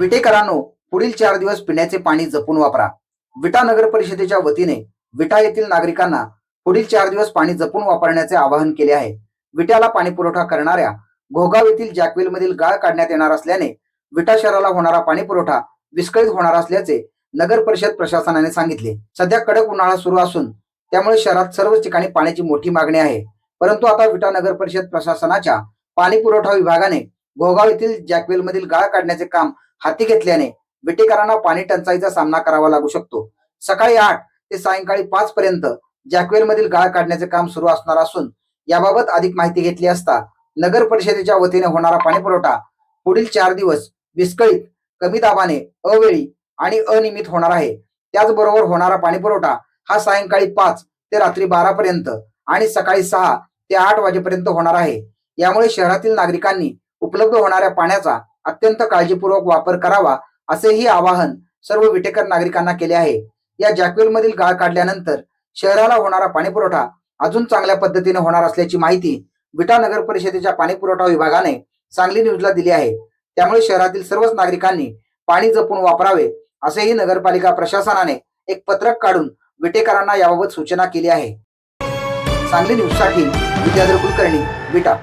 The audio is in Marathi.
विटेकरांनो पुढील चार दिवस पिण्याचे पाणी जपून वापरा. विटा नगर परिषदेच्या वतीने विटा येथील नागरिकांना पुढील चार दिवस पाणी जपून वापरण्याचे आवाहन केले आहे. विट्याला पाणी पुरवठा करणाऱ्या घोगाव येथील जॅकवेल मधील गाळ काढण्यात येणार असल्याने विटा शहराला होणारा पाणी पुरवठा विस्कळीत होणार असल्याचे नगर परिषद प्रशासनाने सांगितले. सध्या कडक उन्हाळा सुरू असून त्यामुळे शहरात सर्व ठिकाणी पाण्याची मोठी मागणी आहे. परंतु आता विटा नगर परिषद प्रशासनाच्या पाणी पुरवठा विभागाने घोगाव येथील जॅकवेल मधील गाळ काढण्याचे काम हाती घेतल्याने विटेकरांना पाणी टंचाईचा सामना करावा लागू शकतो. सकाळी आठ ते सायंकाळी पाच पर्यंत जॅकवेल मधील गाळ काढण्याचे काम सुरू असणार असून याबाबत अधिक माहिती घेतली असता नगर परिषदेच्या वतीने होणारा पाणी पुरवठा पुढील चार दिवस विस्कळीत कमी दाबाने अवेळी आणि अनियमित होणार आहे. त्याचबरोबर होणारा पाणी पुरवठा हा सायंकाळी पाच ते रात्री बारा पर्यंत आणि सकाळी सहा ते आठ वाजेपर्यंत होणार आहे. यामुळे शहरातील नागरिकांनी उपलब्ध होणाऱ्या पाण्याचा अत्यंत काळजीपूर्वक वापर करावा असेही आवाहन सर्व विटेकर नागरिकांना केले आहे. या जॅकवेल मधील गाळ काढल्यानंतर शहराला होणारा पाणी पुरवठा अजून चांगल्या पद्धतीने होणार असल्याची माहिती विटा नगर परिषदेच्या पाणी पुरवठा विभागाने सांगली न्यूजला दिली आहे. त्यामुळे शहरातील सर्वच नागरिकांनी पाणी जपून वापरावे असेही नगरपालिका प्रशासनाने एक पत्रक काढून विटेकरांना याबाबत सूचना केली आहे. सांगली न्यूजसाठी विद्याधर कुलकर्णी विटा.